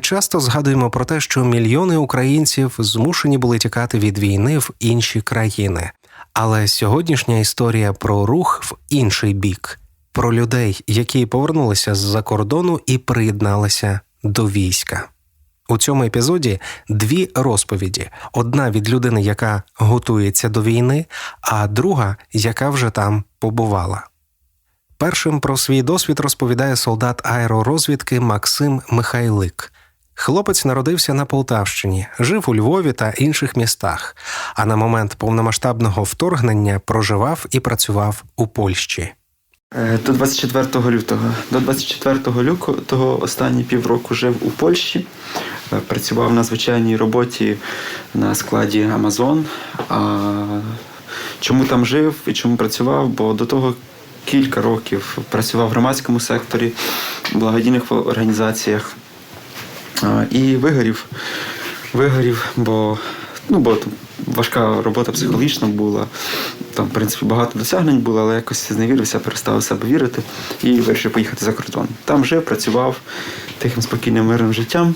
Часто згадуємо про те, що мільйони українців змушені були тікати від війни в інші країни. Але сьогоднішня історія про рух в інший бік, про людей, які повернулися з-за кордону і приєдналися до війська. У цьому епізоді дві розповіді: одна від людини, яка готується до війни, а друга, яка вже там побувала. Першим про свій досвід розповідає солдат аеророзвідки Максим Михайлик. Хлопець народився на Полтавщині, жив у Львові та інших містах, а на момент повномасштабного вторгнення проживав і працював у Польщі. Е, До 24 лютого. До 24 лютого останні півроку жив у Польщі. Е, Працював на звичайній роботі на складі Amazon. А чому там жив і чому працював? Бо до того кілька років працював в громадському секторі, в благодійних організаціях. І вигорів. Вигорів, бо, ну, бо там важка робота психологічна була. Там, в принципі, багато досягнень було, але якось зневірився, перестав в себе вірити і вирішив поїхати за кордон. Там жив, працював тихим, спокійним, мирним життям.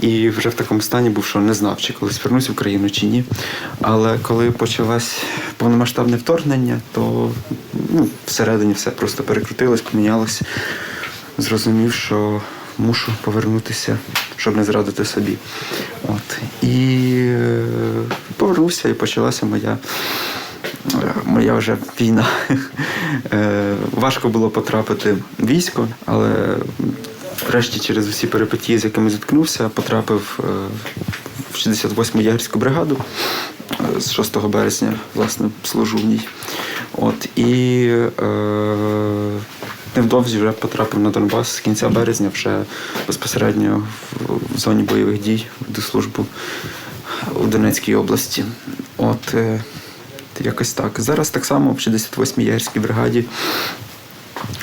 І вже в такому стані був, що не знав, чи колись вернусь в Україну чи ні. Але коли почалось повномасштабне вторгнення, то ну, всередині все просто перекрутилось, помінялось. Зрозумів, що мушу повернутися, щоб не зрадити собі. От. І е, повернувся, і почалася моя, е, моя вже війна. Е, Важко було потрапити в військо, але врешті через усі перипетії, з якими зіткнувся, потрапив в 68-му ягерську бригаду. З 6 березня, власне, служу в ній. От, і е, невдовзі вже потрапив на Донбас з кінця березня, вже безпосередньо в, зоні бойових дій до службу у Донецькій області. От е, якось так. Зараз так само в 68-й ягерській бригаді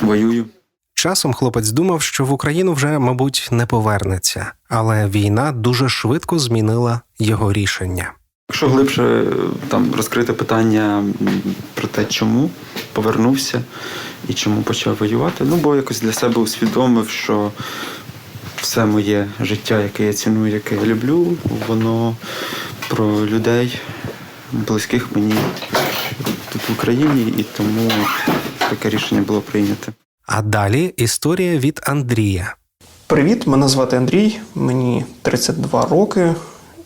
воюю. Часом хлопець думав, що в Україну вже, мабуть, не повернеться, але війна дуже швидко змінила його рішення. Якщо глибше е, там розкрити питання про те, чому повернувся і чому почав воювати, ну бо якось для себе усвідомив, що все моє життя, яке я ціную, яке я люблю, воно про людей, близьких мені тут в Україні, і тому таке рішення було прийнято. А далі історія від Андрія. Привіт, мене звати Андрій, мені 32 роки.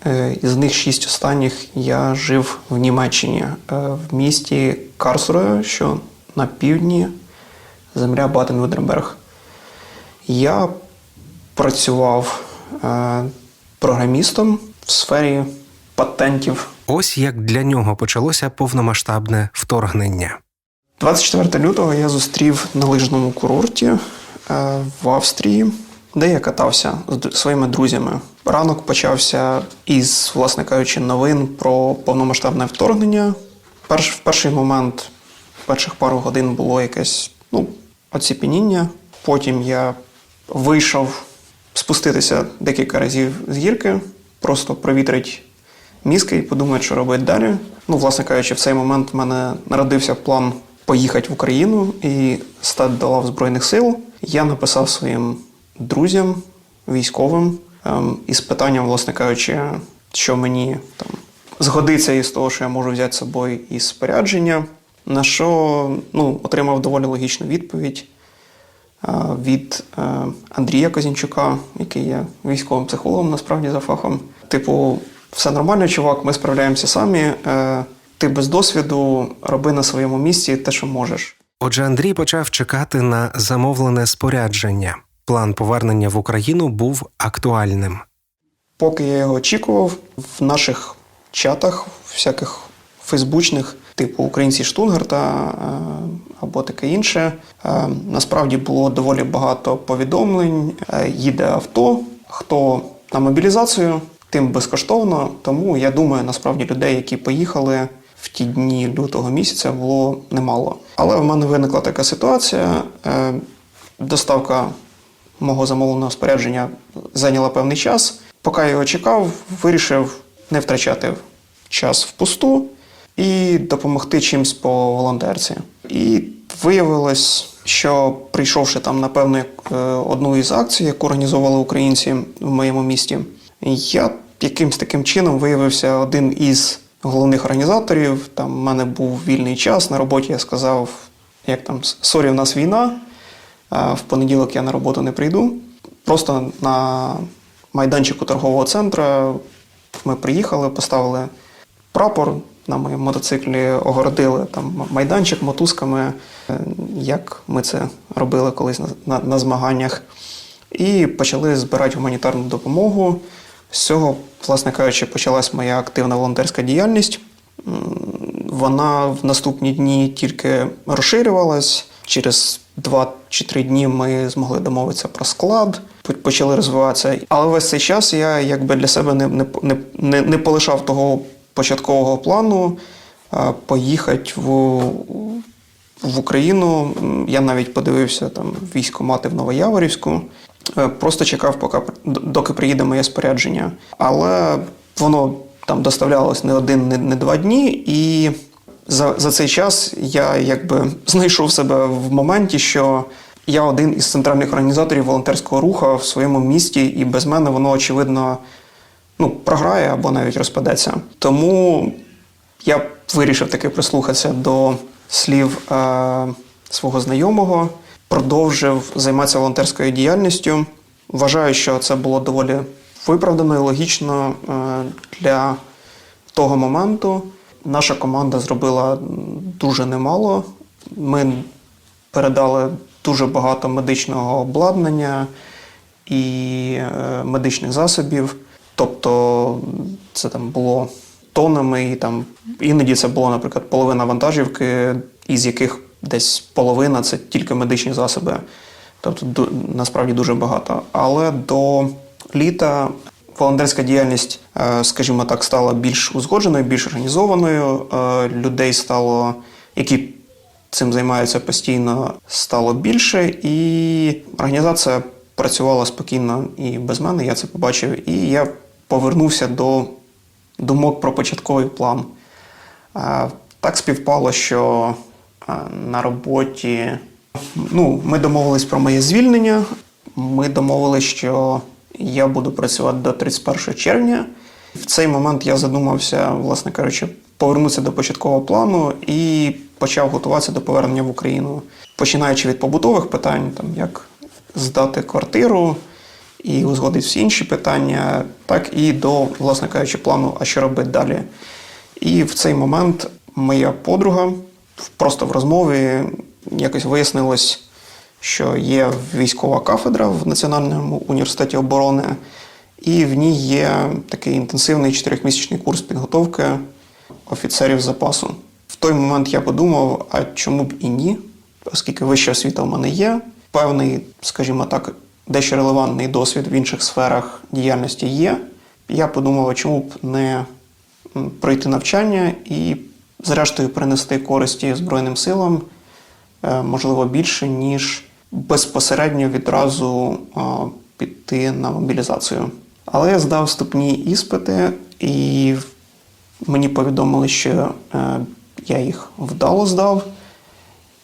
Е, Із них шість останніх я жив в Німеччині, е, в місті Карсруе, що на півдні, земля Баден-Württemberg. Я працював е, програмістом в сфері патентів. Ось як для нього почалося повномасштабне вторгнення. 24 лютого я зустрів на лижному курорті в Австрії, де я катався з своїми друзями. Ранок почався із, власне кажучи, новин про повномасштабне вторгнення. Перш, в перший момент, перших пару годин було якесь ну, оціпеніння. Потім я вийшов спуститися декілька разів з гірки, просто провітрити мізки і подумати, що робити далі. Ну, власне кажучи, в цей момент в мене народився план поїхати в Україну і стати до лав Збройних сил. Я написав своїм друзям, військовим, із питанням, власне кажучи, що мені там згодиться із того, що я можу взяти з собою із спорядження. На що ну, отримав доволі логічну відповідь е, від е, Андрія Козінчука, який є військовим психологом, насправді за фахом. Типу, все нормально, чувак, ми справляємося самі. е, Ти без досвіду роби на своєму місці те, що можеш. Отже, Андрій почав чекати на замовлене спорядження. План повернення в Україну був актуальним. Поки я його очікував, в наших чатах, всяких фейсбучних, типу Українці Штунгарта е, або таке інше, е, насправді було доволі багато повідомлень. Е, Їде авто, хто на мобілізацію, тим безкоштовно. Тому я думаю, насправді людей, які поїхали в ті дні лютого місяця, було немало. Але в мене виникла така ситуація. Доставка мого замовленого спорядження зайняла певний час. Поки я його чекав, вирішив не втрачати час впусту і допомогти чимсь по волонтерці. І виявилось, що прийшовши там на певну е, одну із акцій, яку організовували українці в моєму місті, я якимсь таким чином виявився один із головних організаторів. Там в мене був вільний час на роботі. Я сказав, як там сорі, в нас війна. А В понеділок я на роботу не прийду. Просто на майданчику торгового центру ми приїхали, поставили прапор на моєму мотоциклі, огородили там майданчик мотузками, е, як ми це робили колись на, на, на змаганнях, і почали збирати гуманітарну допомогу. З цього, власне кажучи, почалась моя активна волонтерська діяльність. Вона в наступні дні тільки розширювалась. Через два чи три дні ми змогли домовитися про склад, почали розвиватися. Але весь цей час я якби для себе не, не, не, не, полишав того початкового плану поїхати в, в Україну. Я навіть подивився там військомати в Новояворівську. Е, Просто чекав, поки доки приїде моє спорядження. Але воно там доставлялось не один, не, не два дні, і за, за цей час я якби знайшов себе в моменті, що я один із центральних організаторів волонтерського руху в своєму місті, і без мене воно очевидно ну, програє або навіть розпадеться. Тому я вирішив таки прислухатися до слів е, свого знайомого, продовжив займатися волонтерською діяльністю. Вважаю, що це було доволі виправдано і логічно е, для того моменту. Наша команда зробила дуже немало. Ми передали дуже багато медичного обладнання і е, медичних засобів. Тобто це там було тонами, і там іноді це було, наприклад, половина вантажівки, із яких десь половина це тільки медичні засоби. Тобто насправді дуже багато. Але до літа волонтерська діяльність, е, скажімо так, стала більш узгодженою, більш організованою. Е, Людей стало, які цим займаються постійно, стало більше, і організація працювала спокійно і без мене. Я це побачив, і я повернувся до думок про початковий план. Е, Так співпало, що на роботі ну, ми домовились про моє звільнення. Ми домовились, що я буду працювати до 31 червня. В цей момент я задумався, власне кажучи, повернутися до початкового плану і почав готуватися до повернення в Україну, починаючи від побутових питань, там як здати квартиру і узгодити всі інші питання, так і до, власне кажучи, плану, а що робити далі. І в цей момент моя подруга просто в розмові якось вияснилось, що є військова кафедра в Національному університеті оборони, і в ній є такий інтенсивний чотирьохмісячний курс підготовки офіцерів запасу. В той момент я подумав, а чому б і ні, оскільки вища освіта в мене є, певний, скажімо так, дещо релевантний досвід в інших сферах діяльності є. Я подумав, а чому б не пройти навчання і, зрештою, принести користі Збройним силам, е, можливо, більше, ніж безпосередньо відразу піти на мобілізацію. Але я здав вступні іспити, і мені повідомили, що е, я їх вдало здав.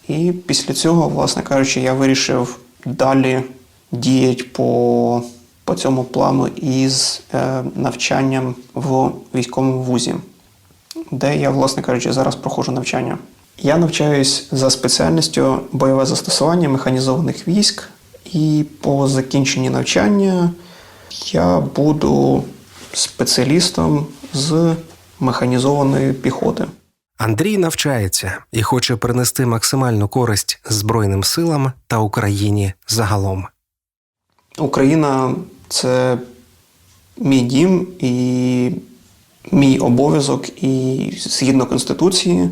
І після цього, власне кажучи, я вирішив далі діяти по, по цьому плану із е, навчанням в військовому вузі, де я, власне кажучи, зараз проходжу навчання. Я навчаюсь за спеціальністю бойове застосування механізованих військ, і по закінченні навчання я буду спеціалістом з механізованої піхоти. Андрій навчається і хоче принести максимальну користь Збройним силам та Україні загалом. Україна це мій дім і мій обов'язок, і згідно Конституції,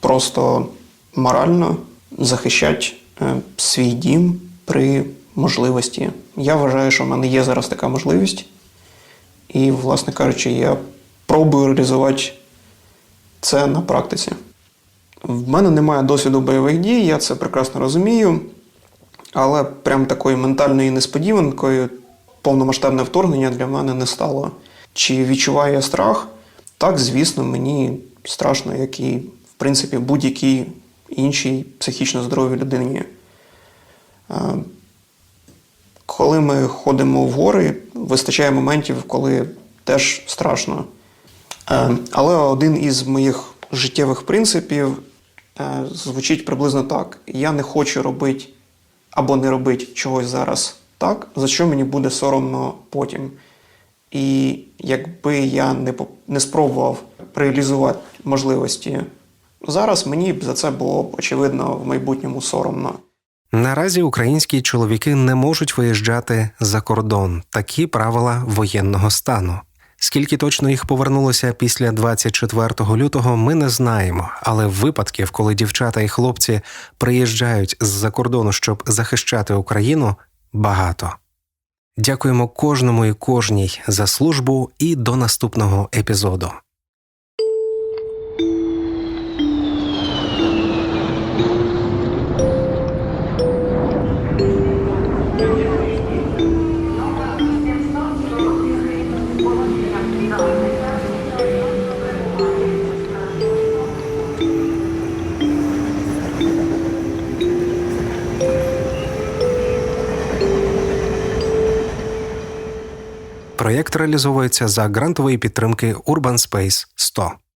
просто морально захищати е, свій дім при можливості. Я вважаю, що в мене є зараз така можливість. І, власне кажучи, я пробую реалізувати це на практиці. В мене немає досвіду бойових дій, я це прекрасно розумію. Але прям такою ментальною несподіванкою повномасштабне вторгнення для мене не стало. Чи відчуваю я страх? Так, звісно, мені страшно, як і, принципі, будь-якій іншій психічно здоровій людині. Е, Коли ми ходимо в гори, вистачає моментів, коли теж страшно. Е, Але один із моїх життєвих принципів е, звучить приблизно так: я не хочу робити або не робити чогось зараз так, за що мені буде соромно потім. І якби я не спробував реалізувати можливості зараз, мені б за це було б очевидно в майбутньому соромно. Наразі українські чоловіки не можуть виїжджати за кордон. Такі правила воєнного стану. Скільки точно їх повернулося після 24 лютого, ми не знаємо. Але випадків, коли дівчата і хлопці приїжджають з-за кордону, щоб захищати Україну, багато. Дякуємо кожному і кожній за службу і до наступного епізоду. Проєкт реалізовується за грантової підтримки Urban Space 100.